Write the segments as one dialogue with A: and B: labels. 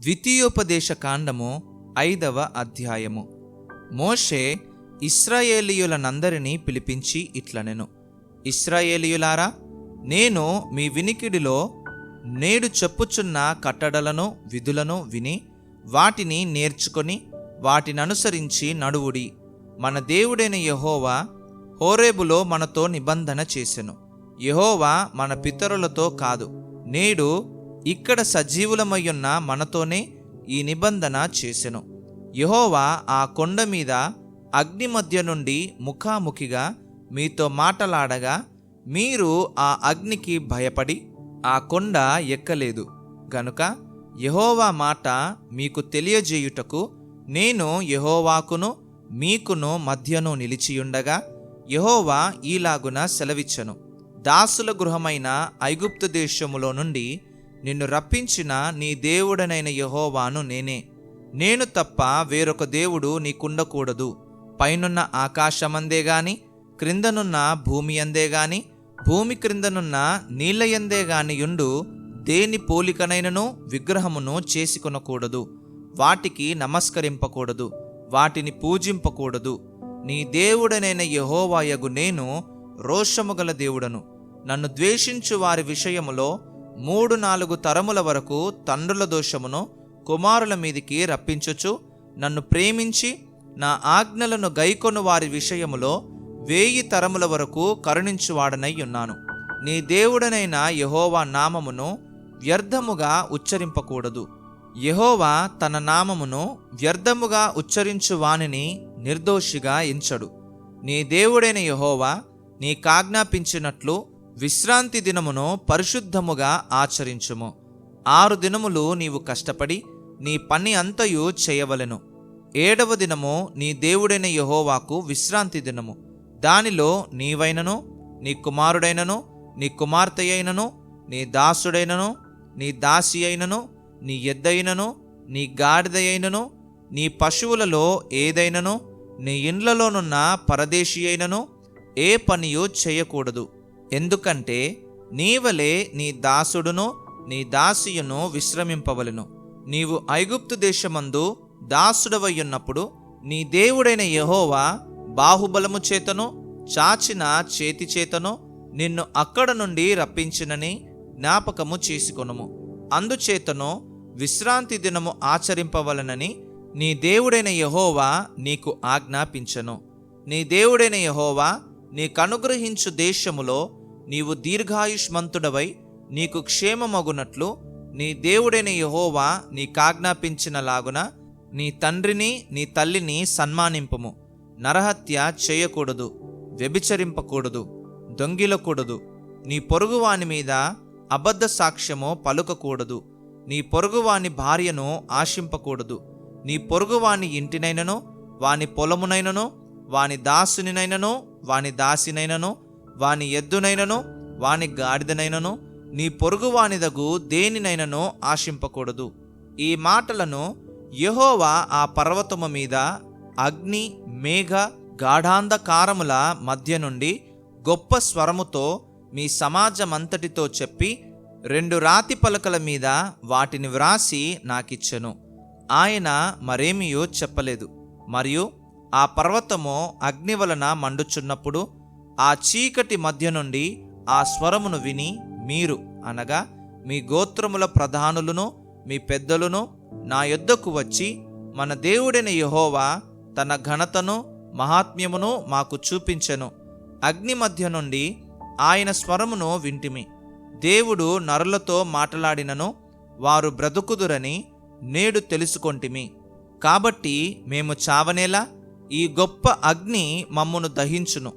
A: ద్వితీయోపదేశ కాండము ఐదవ అధ్యాయము. మోషే ఇస్రాయేలీయులనందరినీ పిలిపించి ఇట్లనెను. ఇస్రాయేలీయులారా నేను మీ వినికిడిలో నేడు చెప్పుచున్న కట్టడలను విధులను విని వాటిని నేర్చుకొని వాటిననుసరించి నడువుడి. మన దేవుడైన యహోవా హోరేబులో మనతో నిబంధన చేసెను. యహోవా మన పితరులతో కాదు నేడు ఇక్కడ సజీవులమయ్యున్న మనతోనే ఈ నిబంధన చేసెను. యహోవా ఆ కొండ మీద అగ్ని మధ్య నుండి ముఖాముఖిగా మీతో మాటలాడగా మీరు ఆ అగ్నికి భయపడి ఆ కొండ ఎక్కలేదు. గనుక యహోవా మాట మీకు తెలియజేయుటకు నేను యహోవాకును మీకును మధ్యను నిలిచియుండగా యహోవా ఈలాగున సెలవిచ్చను. దాసుల గృహమైన ఐగుప్తు దేశములో నుండి నిన్ను రప్పించిన నీ దేవుడనైన యహోవాను నేనే. నేను తప్ప వేరొక దేవుడు నీకుండకూడదు. పైనున్న ఆకాశమందే గాని క్రిందనున్న భూమి అందే గాని భూమి క్రిందనున్న నీళ్ళయందే గాని యుండు దేని పోలికనైనను విగ్రహమును చేసుకొనకూడదు. వాటికి నమస్కరింపకూడదు. వాటిని పూజింపకూడదు. నీ దేవుడనైన యహోవాయగు నేను రోషము గల దేవుడను. నన్ను ద్వేషించు వారి విషయములో మూడు నాలుగు తరముల వరకు తండ్రుల దోషమును కుమారుల మీదికి రప్పించుచు నన్ను ప్రేమించి నా ఆజ్ఞలను గైకొను వారి విషయములో వేయి తరముల వరకు కరుణించువాడనై ఉన్నాను. నీ దేవుడనైన యహోవా నామమును వ్యర్థముగా ఉచ్చరింపకూడదు. యహోవా తన నామమును వ్యర్థముగా ఉచ్చరించు వానిని నిర్దోషిగా ఎంచడు. నీ దేవుడైన యహోవా నీకాజ్ఞాపించినట్లు విశ్రాంతి దినమును పరిశుద్ధముగా ఆచరించుము. ఆరు దినములు నీవు కష్టపడి నీ పని అంతయు చేయవలెను. ఏడవ దినము నీ దేవుడైన యహోవాకు విశ్రాంతి దినము. దానిలో నీవైనను నీ కుమారుడైనను నీ కుమార్తె అయినను నీ దాసుడైనను నీ దాసి అయినను నీ ఎద్దైనను నీ గాడిద అయినను నీ పశువులలో ఏదైనను నీ ఇండ్లలోనున్న పరదేశీ అయినను ఏ పనియు చేయకూడదు. ఎందుకంటే నీవలే నీ దాసుడును నీ దాసియును విశ్రమింపవలెను. నీవు ఐగుప్తు దేశమందు దాసుడవయ్యున్నప్పుడు నీ దేవుడైన యహోవా బాహుబలము చేతను చాచిన చేతి చేతను నిన్ను అక్కడ నుండి రప్పించినని జ్ఞాపకము చేసుకొనుము. అందుచేతను విశ్రాంతి దినము ఆచరింపవలనని నీ దేవుడైన యహోవా నీకు ఆజ్ఞాపించను. నీ దేవుడైన యహోవా నీకనుగ్రహించు దేశములో నీవు దీర్ఘాయుష్మంతుడవై నీకు క్షేమమగునట్లు నీ దేవుడైన యహోవా నీకాజ్ఞాపించిన లాగున నీ తండ్రిని నీ తల్లిని సన్మానింపుము. నరహత్య చేయకూడదు వ్యభిచరింపకూడదు దొంగిలకూడదు. నీ పొరుగువాని మీద అబద్ధ సాక్ష్యము పలుకకూడదు. నీ పొరుగువాని భార్యను ఆశింపకూడదు. నీ పొరుగువాని ఇంటినైనను వాని పొలమునైనను వాని దాసునినైనను వాని దాసినైనను వాని ఎద్దునైనను వాని గాడిదనైనను నీ పొరుగువానిదగు దేనినైనను ఆశింపకూడదు. ఈ మాటలను యెహోవా ఆ పర్వతము మీద అగ్ని మేఘ గాఢాంధకారముల మధ్య నుండి గొప్ప స్వరముతో మీ సమాజమంతటితో చెప్పి రెండు రాతి పలకల మీద వాటిని వ్రాసి నాకిచ్చెను. ఆయన మరేమియో చెప్పలేదు. మరియు ఆ పర్వతము అగ్ని వలన మండుచున్నప్పుడు ఆ చీకటి మధ్య నుండి ఆ స్వరమును విని మీరు అనగా మీ గోత్రముల ప్రధానులను మీ పెద్దలను నా యొద్దకు వచ్చి మన దేవుడైన యహోవా తన ఘనతను మహాత్మ్యమును మాకు చూపించెను. అగ్ని మధ్య నుండి ఆయన స్వరమును వింటిమి. దేవుడు నరులతో మాట్లాడినను వారు బ్రతుకుదురని నేడు తెలుసుకొంటిమి. కాబట్టి మేము చావనేలా ఈ గొప్ప అగ్ని మమ్మును దహించును.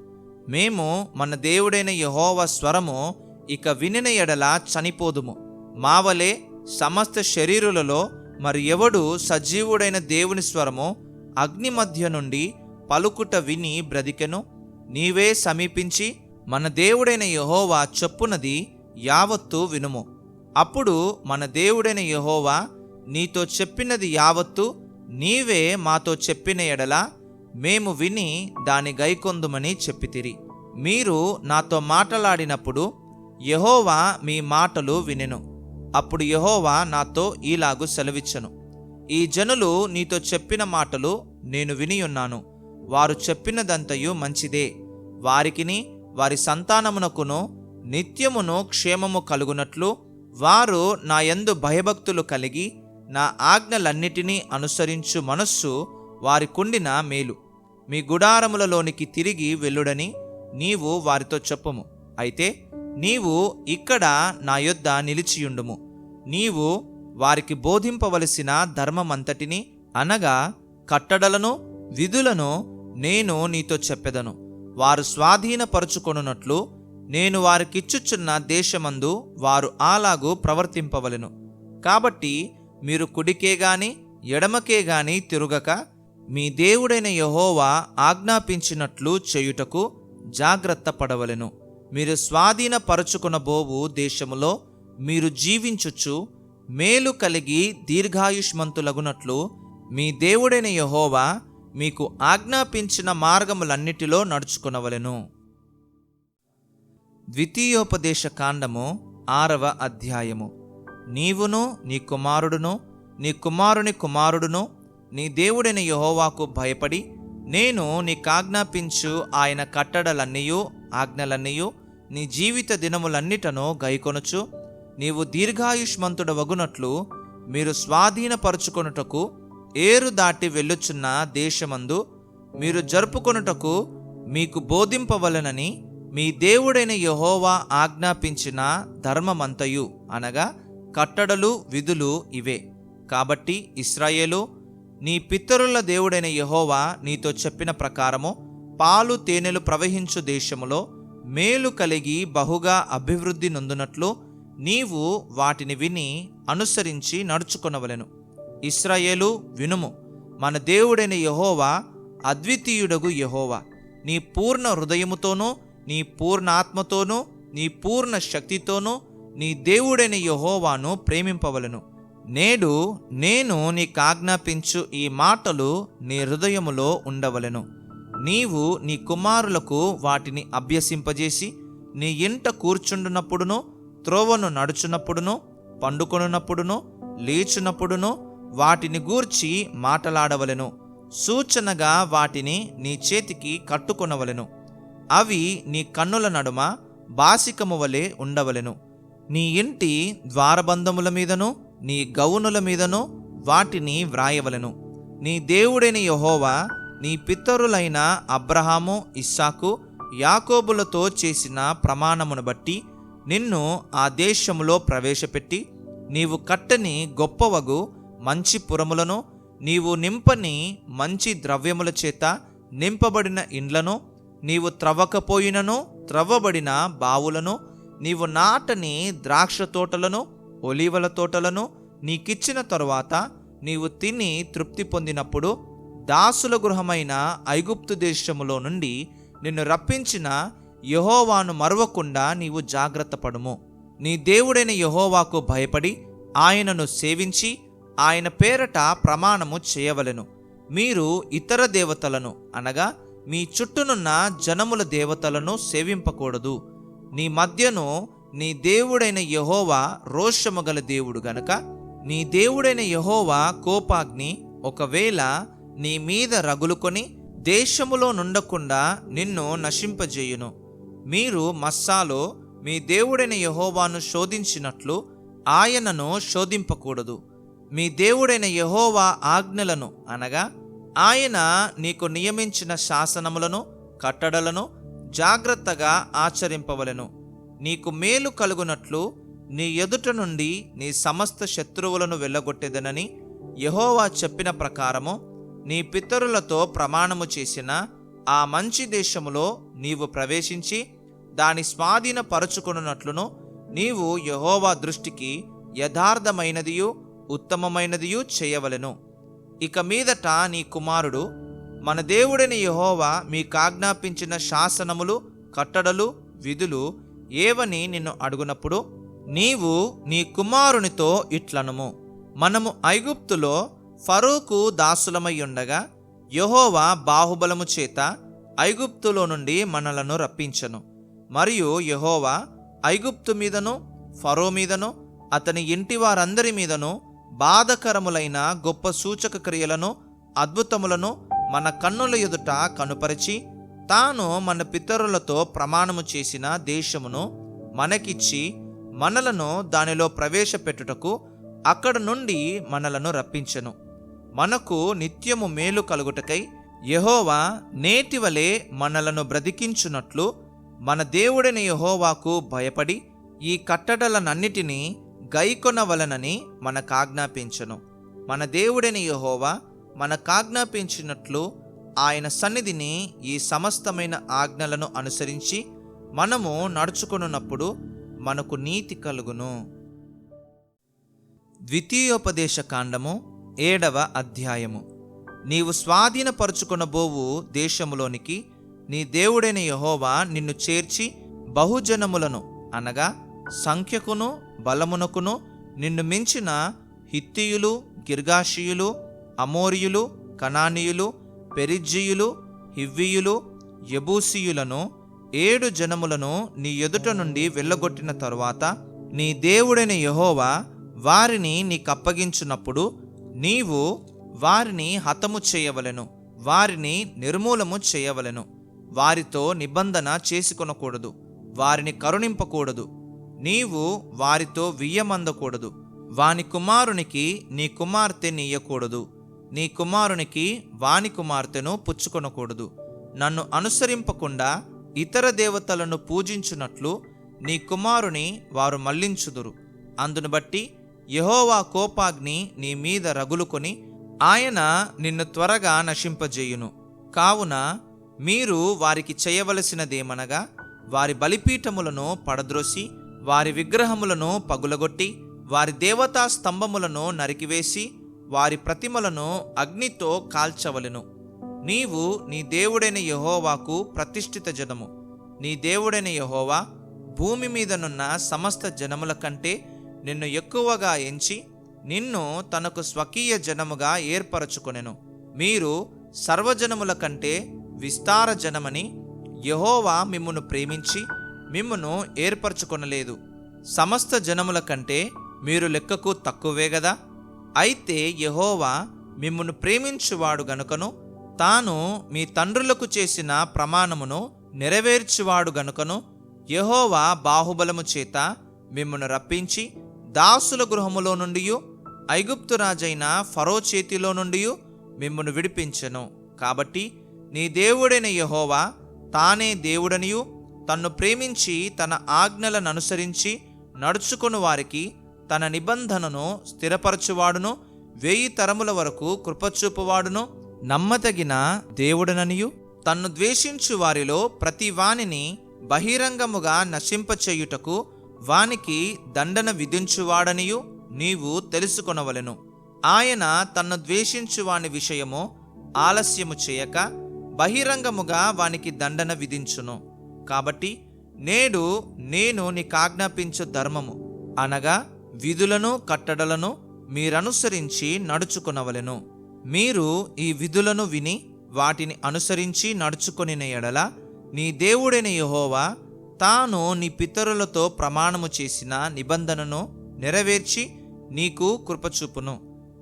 A: మేము మన దేవుడైన యహోవ స్వరము ఇక వినిన ఎడల చనిపోదుము. మావలే సమస్త శరీరులలో మరి ఎవడు సజీవుడైన దేవుని స్వరము అగ్ని మధ్య నుండి పలుకుట విని బ్రతికెను? నీవే సమీపించి మన దేవుడైన యహోవా చెప్పునది యావత్తు వినుము. అప్పుడు మన దేవుడైన యహోవా నీతో చెప్పినది యావత్తు నీవే మాతో చెప్పిన ఎడలా మేము విని దాని గైకొందుమని చెప్పితిరి. మీరు నాతో మాటలాడినప్పుడు యహోవా మీ మాటలు వినెను. అప్పుడు యహోవా నాతో ఈలాగు సెలవిచ్చను. ఈ జనులు నీతో చెప్పిన మాటలు నేను వినియున్నాను. వారు చెప్పినదంతయు మంచిదే. వారికిని వారి సంతానమునకును నిత్యమును క్షేమము కలుగునట్లు వారు నా యందు భయభక్తులు కలిగి నా ఆజ్ఞలన్నిటినీ అనుసరించు మనస్సు వారికుండిన మేలు. మీ గుడారములలోనికి తిరిగి వెళ్ళుడని నీవు వారితో చెప్పుము. అయితే నీవు ఇక్కడ నా యొద్ద నిలిచియుండుము. నీవు వారికి బోధింపవలసిన ధర్మమంతటిని అనగా కట్టడలను విధులను నేను నీతో చెప్పెదను. వారు స్వాధీనపరుచుకొనున్నట్లు నేను వారికిచ్చుచున్న దేశమందు వారు అలాగూ ప్రవర్తింపవలను. కాబట్టి మీరు కుడికే గాని ఎడమకే గాని తిరుగక మీ దేవుడైన యహోవా ఆజ్ఞాపించినట్లు చేయుటకు జాగ్రత్త పడవలెను. మీరు స్వాధీనపరచుకునబోవు దేశములో మీరు జీవించుచు మేలు కలిగి దీర్ఘాయుష్మంతులగునట్లు మీ దేవుడైన యహోవా మీకు ఆజ్ఞాపించిన మార్గములన్నిటిలో నడుచుకునవలెను. ద్వితీయోపదేశ కాండము ఆరవ అధ్యాయము. నీవును నీ కుమారుడును నీ కుమారుని కుమారుడును నీ దేవుడైన యహోవాకు భయపడి నేను నీకాజ్ఞాపించు ఆయన కట్టడలన్నీయు ఆజ్ఞలన్నీయు నీ జీవిత దినములన్నిటను గైకొనుచు నీవు దీర్ఘాయుష్మంతుడవగునట్లు మీరు స్వాధీనపరుచుకొనుటకు ఏరు దాటి వెళ్ళుచున్న దేశమందు మీరు జరుపుకొనుటకు మీకు బోధింపవలనని మీ దేవుడైన యహోవా ఆజ్ఞాపించిన ధర్మమంతయు అనగా కట్టడలు విధులు ఇవే. కాబట్టి ఇస్రాయేలు నీ పితరుల దేవుడైన యహోవా నీతో చెప్పిన ప్రకారము పాలు తేనెలు ప్రవహించు దేశములో మేలు కలిగి బహుగా అభివృద్ధి నొందునట్లు నీవు వాటిని విని అనుసరించి నడుచుకొనవలెను. ఇస్రాయేలు వినుము మన దేవుడైన యహోవా అద్వితీయుడగు యహోవా. నీ పూర్ణ హృదయముతోనూ నీ పూర్ణ ఆత్మతోనూ నీ పూర్ణ శక్తితోనూ నీ దేవుడైన యహోవాను ప్రేమింపవలను. నేడు నేను నీకాజ్ఞాపించు ఈ మాటలు నీ హృదయములో ఉండవలెను. నీవు నీ కుమారులకు వాటిని అభ్యసింపజేసి నీ ఇంట కూర్చుండునప్పుడును త్రోవను నడుచునప్పుడును పండుకొనున్నప్పుడును లేచునప్పుడును వాటిని గూర్చి మాటలాడవలెను. సూచనగా వాటిని నీ చేతికి కట్టుకొనవలెను. అవి నీ కన్నుల నడుమ బాసికము వలె ఉండవలెను. నీ ఇంటి ద్వారబంధముల మీదను నీ గౌనుల మీదను వాటిని వ్రాయవలను. నీ దేవుడైన యహోవా నీ పితరులైన అబ్రహాము ఇస్సాకు యాకోబులతో చేసిన ప్రమాణమును బట్టి నిన్ను ఆ దేశములో ప్రవేశపెట్టి నీవు కట్టని గొప్పవగు మంచి పురములను నీవు నింపని మంచి ద్రవ్యముల చేత నింపబడిన ఇండ్లను నీవు త్రవ్వకపోయినను త్రవ్వబడిన బావులను నీవు నాటని ద్రాక్ష తోటలను ఒలీవల తోటలను నీకిచ్చిన తరువాత నీవు తిని తృప్తి పొందినప్పుడు దాసుల గృహమైన ఐగుప్తు దేశములో నుండి నిన్ను రప్పించిన యహోవాను మరవకుండా నీవు జాగ్రత్త పడుము. నీ దేవుడైన యహోవాకు భయపడి ఆయనను సేవించి ఆయన పేరట ప్రమాణము చేయవలెను. మీరు ఇతర దేవతలను అనగా మీ చుట్టూనున్న జనముల దేవతలను సేవింపకూడదు. నీ మధ్యను నీ దేవుడైన యహోవా రోషము గల దేవుడు గనుక నీ దేవుడైన యహోవా కోపాగ్ని ఒకవేళ నీ మీద రగులుకొని దేశములో నుండకుండా నిన్ను నశింపజేయును. మీరు మస్సాలో మీ దేవుడైన యహోవాను శోధించినట్లు ఆయనను శోధింపకూడదు. మీ దేవుడైన యహోవా ఆజ్ఞలను అనగా ఆయన నీకు నియమించిన శాసనములను కట్టడలను జాగ్రత్తగా ఆచరింపవలను. నీకు మేలు కలుగునట్లు నీ ఎదుట నుండి నీ సమస్త శత్రువులను వెళ్ళగొట్టేదనని యహోవా చెప్పిన ప్రకారము నీ పితరులతో ప్రమాణము చేసిన ఆ మంచి దేశములో నీవు ప్రవేశించి దాని స్వాధీనపరచుకొనున్నట్లును నీవు యహోవా దృష్టికి యథార్థమైనదియు ఉత్తమమైనదియు చేయవలెను. ఇక మీదట నీ కుమారుడు మన దేవుడైన యహోవా మీకాజ్ఞాపించిన శాసనములు కట్టడలు విధులు ఏవని నిన్ను అడుగునప్పుడు నీవు నీ కుమారునితో ఇట్లనుము. మనము ఐగుప్తులో ఫరూకు దాసులమై ఉండగా యహోవా బాహుబలము చేత ఐగుప్తులో నుండి మనలను రప్పించను. మరియు యహోవా ఐగుప్తు మీదను ఫరో మీదను అతని ఇంటి వారందరి మీదను బాధకరములైన గొప్ప సూచక క్రియలను అద్భుతములను మన కన్నుల ఎదుట కనుపరిచి తాను మన పితరులతో ప్రమాణము చేసిన దేశమును మనకిచ్చి మనలను దానిలో ప్రవేశపెట్టుటకు అక్కడ నుండి మనలను రప్పించను. మనకు నిత్యము మేలు కలుగుటకై యహోవా నేటివలే మనలను బ్రతికించున్నట్లు మన దేవుడైన యహోవాకు భయపడి ఈ కట్టడలనన్నిటినీ గైకొనవలనని మనకాజ్ఞాపించను. మన దేవుడైన యహోవా మనకాజ్ఞాపించినట్లు ఆయన సన్నిధిని ఈ సమస్తమైన ఆజ్ఞలను అనుసరించి మనము నడుచుకొనున్నప్పుడు మనకు నీతి కలుగును. ద్వితీయోపదేశ కాండము ఏడవ అధ్యాయము. నీవు స్వాధీనపరుచుకొనబోవు దేశములోనికి నీ దేవుడైన యహోవా నిన్ను చేర్చి బహుజనములను అనగా సంఖ్యకును బలమునకును నిన్ను మించిన హిత్తియులు గిర్గాషియులు అమోరియులు కనానీయులు పెరిజ్జీయులు హివ్వీయులు యబూసీయులను ఏడు జనములను నీ ఎదుట నుండి వెళ్ళగొట్టిన తరువాత నీ దేవుడైన యహోవా వారిని నీకప్పగించినప్పుడు నీవు వారిని హతము చేయవలెను వారిని నిర్మూలము చేయవలెను. వారితో నిబంధన చేసుకొనకూడదు వారిని కరుణింపకూడదు. నీవు వారితో వియ్యమందకూడదు వాని కుమారునికి నీ కుమార్తె నీయకూడదు. నీ కుమారునికి వాణి కుమార్తెను పుచ్చుకొనకూడదు. నన్ను అనుసరింపకుండా ఇతర దేవతలను పూజించున్నట్లు నీ కుమారుని వారు మళ్ళించుదురు అందును బట్టి యహోవా కోపాగ్ని నీ మీద రగులుకొని ఆయన నిన్ను త్వరగా నశింపజేయును. కావున మీరు వారికి చేయవలసినదేమనగా వారి బలిపీఠములను పడద్రోసి వారి విగ్రహములను పగులగొట్టి వారి దేవతా స్తంభములను నరికివేసి వారి ప్రతిమలను అగ్నితో కాల్చవలెను. నీవు నీ దేవుడైన యహోవాకు ప్రతిష్ఠిత జనము. నీ దేవుడైన యహోవా భూమి మీదనున్న సమస్త జనముల కంటే నిన్ను ఎక్కువగా ఎంచి నిన్ను తనకు స్వకీయ జనముగా ఏర్పరచుకొనెను. మీరు సర్వజనముల కంటే విస్తార జనమని యహోవా మిమ్మును ప్రేమించి మిమ్మును ఏర్పరచుకొనలేదు. సమస్త జనముల కంటే మీరు లెక్కకు తక్కువే గదా? అయితే యహోవా మిమ్మును ప్రేమించువాడు గనుకను తాను మీ తండ్రులకు చేసిన ప్రమాణమును నెరవేర్చువాడు గనుకను యహోవా బాహుబలము చేత మిమ్మును రప్పించి దాసుల గృహములో నుండి ఐగుప్తు రాజైన ఫరో చేతిలో నుండి మిమ్మును విడిపించెను. కాబట్టి నీ దేవుడైన యహోవా తానే దేవుడనియు తన్ను ప్రేమించి తన ఆజ్ఞలను అనుసరించి నడుచుకుని వారికి తన నిబంధనను స్థిరపరచువాడును వెయ్యి తరముల వరకు కృపచూపువాడును నమ్మదగిన దేవుడననియు. తన్ను ద్వేషించు వారిలో ప్రతి వానిని బహిరంగముగా నశింపచేయుటకు వానికి దండన విధించువాడనియు నీవు తెలుసుకొనవలెను. ఆయన తన్ను ద్వేషించు వాని విషయము ఆలస్యము చేయక బహిరంగముగా వానికి దండన విధించును. కాబట్టి నేడు నేను నీకాజ్ఞాపించు ధర్మము అనగా విధులను కట్టడలను మీరనుసరించి నడుచుకొనవలెను. మీరు ఈ విధులను విని వాటిని అనుసరించి నడుచుకొనిన ఎడల నీ దేవుడైన యహోవా తాను నీ పితరులతో ప్రమాణము చేసిన నిబంధనను నెరవేర్చి నీకు కృపచూపును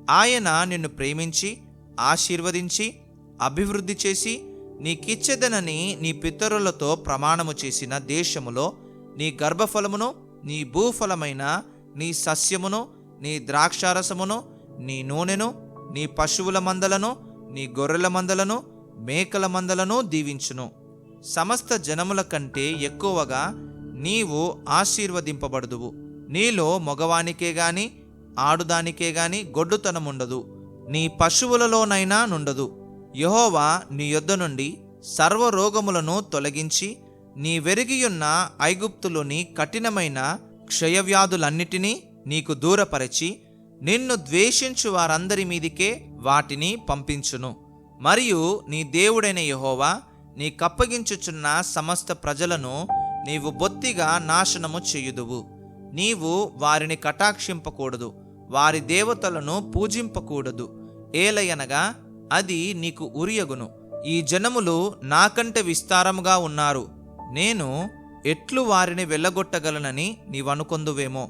A: ఆయన నిన్ను ప్రేమించి ఆశీర్వదించి అభివృద్ధి చేసి నీకిచ్చెదనని నీ పితరులతో ప్రమాణము చేసిన దేశములో నీ గర్భఫలమును నీ భూఫలమైన నీ సస్యమును నీ ద్రాక్షారసమును నీ నూనెను నీ పశువుల మందలను నీ గొర్రెల మందలను మేకల మందలను దీవించును. సమస్త జనముల కంటే ఎక్కువగా నీవు ఆశీర్వదింపబడుదువు. నీలో మగవానికే గాని ఆడుదానికే గాని గొడ్డుతనముండదు. నీ పశువులలోనైనా నుండదు. యహోవా నీ యొద్ద నుండి సర్వరోగములను తొలగించి నీ వెరిగియున్న ఐగుప్తులోని కఠినమైన క్షయవ్యాధులన్నిటినీ నీకు దూరపరచి నిన్ను ద్వేషించు వారందరి మీదికే వాటిని పంపించును. మరియు నీ దేవుడైన యహోవా నీ కప్పగించుచున్న సమస్త ప్రజలను నీవు బొత్తిగా నాశనము చేయుదువు. నీవు వారిని కటాక్షింపకూడదు వారి దేవతలను పూజింపకూడదు. ఏలయనగా అది నీకు ఉరియగును. ఈ జనములు నాకంటే విస్తారముగా ఉన్నారు. నేను ఎట్లు వారిని వెళ్ళగొట్టగలనని నీవనుకొందువేమో.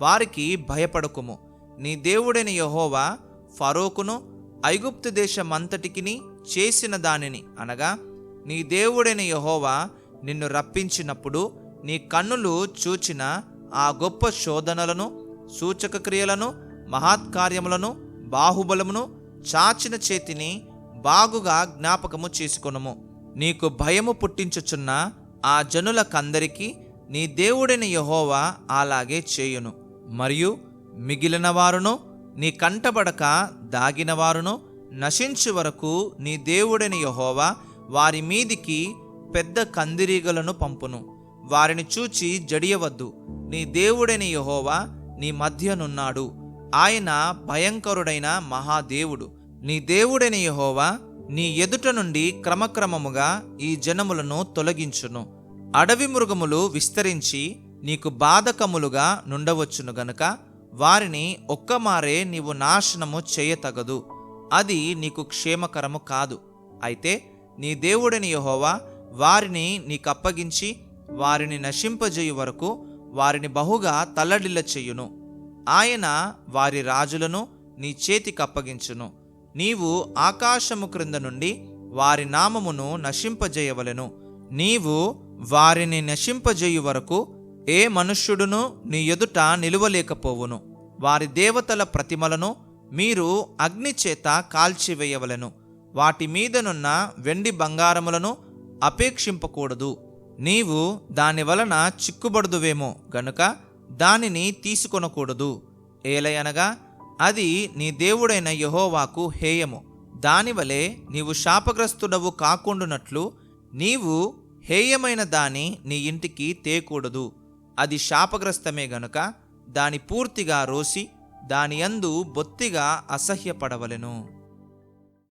A: వారికి భయపడకుము. నీ దేవుడైన యహోవా ఫరోకును ఐగుప్తు దేశమంతటికిని చేసిన దానిని అనగా నీ దేవుడైన యహోవా నిన్ను రప్పించినప్పుడు నీ కన్నులు చూచిన ఆ గొప్ప శోధనలను సూచక క్రియలను మహాత్కార్యములను బాహుబలమును చాచిన చేతిని బాగుగా జ్ఞాపకము చేసుకొనుము. నీకు భయము పుట్టించుచున్న ఆ జనులకందరికీ నీ దేవుడైన యహోవా అలాగే చేయును. మరియు మిగిలిన వారును నీ కంటబడక దాగిన వారును నశించు వరకు నీ దేవుడైన యహోవా వారి మీదికి పెద్ద కందిరీగలను పంపును. వారిని చూచి జడియవద్దు. నీ దేవుడైన యహోవా నీ మధ్యనున్నాడు. ఆయన భయంకరుడైన మహాదేవుడు. నీ దేవుడైన యహోవా నీ ఎదుట నుండి క్రమక్రమముగా ఈ జనములను తొలగించును. అడవి మృగములు విస్తరించి నీకు బాధకములుగా నుండవచ్చును గనుక వారిని ఒక్కమారే నీవు నాశనము చేయతగదు. అది నీకు క్షేమకరము కాదు. అయితే నీ దేవుడని యహోవా వారిని నీకప్పగించి వారిని నశింపజేయు వరకు వారిని బహుగా తల్లడిల్ల చెయ్యును ఆయన వారి రాజులను నీ చేతికి అప్పగించును నీవు ఆకాశము క్రింద నుండి వారి నామమును నశింపజేయవలెను. నీవు వారిని నశింపజేయు వరకు ఏ మనుష్యుడును నీ ఎదుట నిలువలేకపోవును. వారి దేవతల ప్రతిమలను మీరు అగ్నిచేత కాల్చివేయవలెను. వాటి మీదనున్న వెండి బంగారములను అపేక్షింపకూడదు. నీవు దాని వలన చిక్కుబడుదువేమో గనుక దానిని తీసుకొనకూడదు. ఏలయనగా అది నీ దేవుడైన యహోవాకు హేయము. దానివలే నీవు శాపగ్రస్తుడవు కాకుండునట్లు నీవు హేయమైన దాని నీ ఇంటికి తేకూడదు. అది శాపగ్రస్తమే గనుక దాని పూర్తిగా రోసి దాని యందు బొత్తిగా అసహ్యపడవలెను.